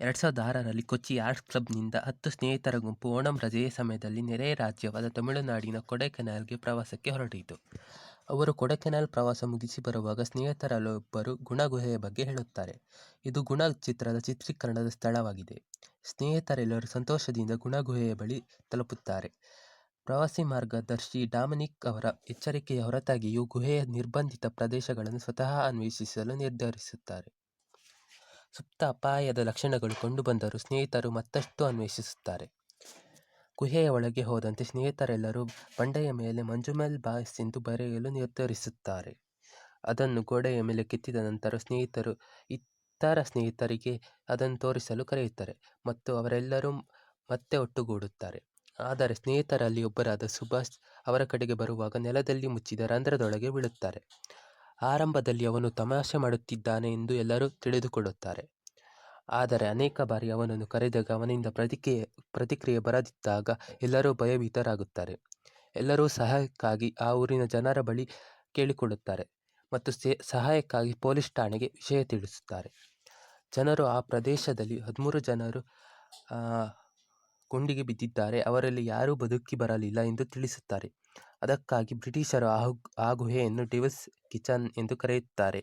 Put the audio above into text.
ಎರಡು ಸಾವಿರದ ಆರರಲ್ಲಿ ಕೊಚ್ಚಿ ಆರ್ಟ್ಸ್ ಕ್ಲಬ್ನಿಂದ ಹತ್ತು ಸ್ನೇಹಿತರ ಗುಂಪು ಓಣಂ ರಜೆಯ ಸಮಯದಲ್ಲಿ ನೆರೆಯ ರಾಜ್ಯವಾದ ತಮಿಳುನಾಡಿನ ಕೊಡೈಕೆನಾಲ್ಗೆ ಪ್ರವಾಸಕ್ಕೆ ಹೊರಟಿತು. ಅವರು ಕೊಡೈಕೆನಾಲ್ ಪ್ರವಾಸ ಮುಗಿಸಿ ಬರುವಾಗ ಸ್ನೇಹಿತರಲ್ಲೊಬ್ಬರು ಗುಣ ಗುಹೆಯ ಬಗ್ಗೆ ಹೇಳುತ್ತಾರೆ. ಇದು ಗುಣ ಚಿತ್ರದ ಚಿತ್ರೀಕರಣದ ಸ್ಥಳವಾಗಿದೆ. ಸ್ನೇಹಿತರೆಲ್ಲರೂ ಸಂತೋಷದಿಂದ ಗುಣ ಗುಹೆಯ ಬಳಿ ತಲುಪುತ್ತಾರೆ. ಪ್ರವಾಸಿ ಮಾರ್ಗದರ್ಶಿ ಡಾಮಿನಿಕ್ ಅವರ ಎಚ್ಚರಿಕೆಯ ಹೊರತಾಗಿಯೂ ಗುಹೆಯ ನಿರ್ಬಂಧಿತ ಪ್ರದೇಶಗಳನ್ನು ಸ್ವತಃ ಅನ್ವೇಷಿಸಲು ನಿರ್ಧರಿಸುತ್ತಾರೆ. ಸುಪ್ತ ಅಪಾಯದ ಲಕ್ಷಣಗಳು ಕಂಡುಬಂದರೂ ಸ್ನೇಹಿತರು ಮತ್ತಷ್ಟು ಅನ್ವೇಷಿಸುತ್ತಾರೆ. ಗುಹೆಯ ಒಳಗೆ ಹೋದಂತೆ ಸ್ನೇಹಿತರೆಲ್ಲರೂ ಬಂಡೆಯ ಮೇಲೆ ಮಂಜುಮಲ್ ಬಾಯ್ಸ್ ಎಂದು ಬರೆಯಲು ನಿರ್ಧರಿಸುತ್ತಾರೆ. ಅದನ್ನು ಗೋಡೆಯ ಮೇಲೆ ಕೆತ್ತಿದ ನಂತರ ಸ್ನೇಹಿತರು ಇತರ ಸ್ನೇಹಿತರಿಗೆ ಅದನ್ನು ತೋರಿಸಲು ಕರೆಯುತ್ತಾರೆ ಮತ್ತು ಅವರೆಲ್ಲರೂ ಮತ್ತೆ ಒಟ್ಟುಗೂಡುತ್ತಾರೆ. ಆದರೆ ಸ್ನೇಹಿತರಲ್ಲಿ ಒಬ್ಬರಾದ ಸುಭಾಷ್ ಅವರ ಕಡೆಗೆ ಬರುವಾಗ ನೆಲದಲ್ಲಿ ಮುಚ್ಚಿದ ರಂಧ್ರದೊಳಗೆ ಬೀಳುತ್ತಾರೆ. ಆರಂಭದಲ್ಲಿ ಅವನು ತಮಾಷೆ ಮಾಡುತ್ತಿದ್ದಾನೆ ಎಂದು ಎಲ್ಲರೂ ತಿಳಿದುಕೊಳ್ಳುತ್ತಾರೆ. ಆದರೆ ಅನೇಕ ಬಾರಿ ಅವನನ್ನು ಕರೆದಾಗ ಅವನಿಂದ ಪ್ರತಿಕ್ರಿಯೆ ಪ್ರತಿಕ್ರಿಯೆ ಬರದಿದ್ದಾಗ ಎಲ್ಲರೂ ಭಯಭೀತರಾಗುತ್ತಾರೆ. ಎಲ್ಲರೂ ಸಹಾಯಕ್ಕಾಗಿ ಆ ಊರಿನ ಜನರ ಬಳಿ ಕೇಳಿಕೊಳ್ಳುತ್ತಾರೆ ಮತ್ತು ಸಹಾಯಕ್ಕಾಗಿ ಪೊಲೀಸ್ ಠಾಣೆಗೆ ವಿಷಯ ತಿಳಿಸುತ್ತಾರೆ. ಜನರು ಆ ಪ್ರದೇಶದಲ್ಲಿ ಹದಿಮೂರು ಜನರು ಗುಂಡಿಗೆ ಬಿದ್ದಿದ್ದಾರೆ, ಅವರಲ್ಲಿ ಯಾರೂ ಬದುಕಿ ಬರಲಿಲ್ಲ ಎಂದು ತಿಳಿಸುತ್ತಾರೆ. ಅದಕ್ಕಾಗಿ ಬ್ರಿಟಿಷರು ಆ ಗುಹೆಯನ್ನು ಡೆವಿಲ್ಸ್ ಕಿಚನ್ ಎಂದು ಕರೆಯುತ್ತಾರೆ.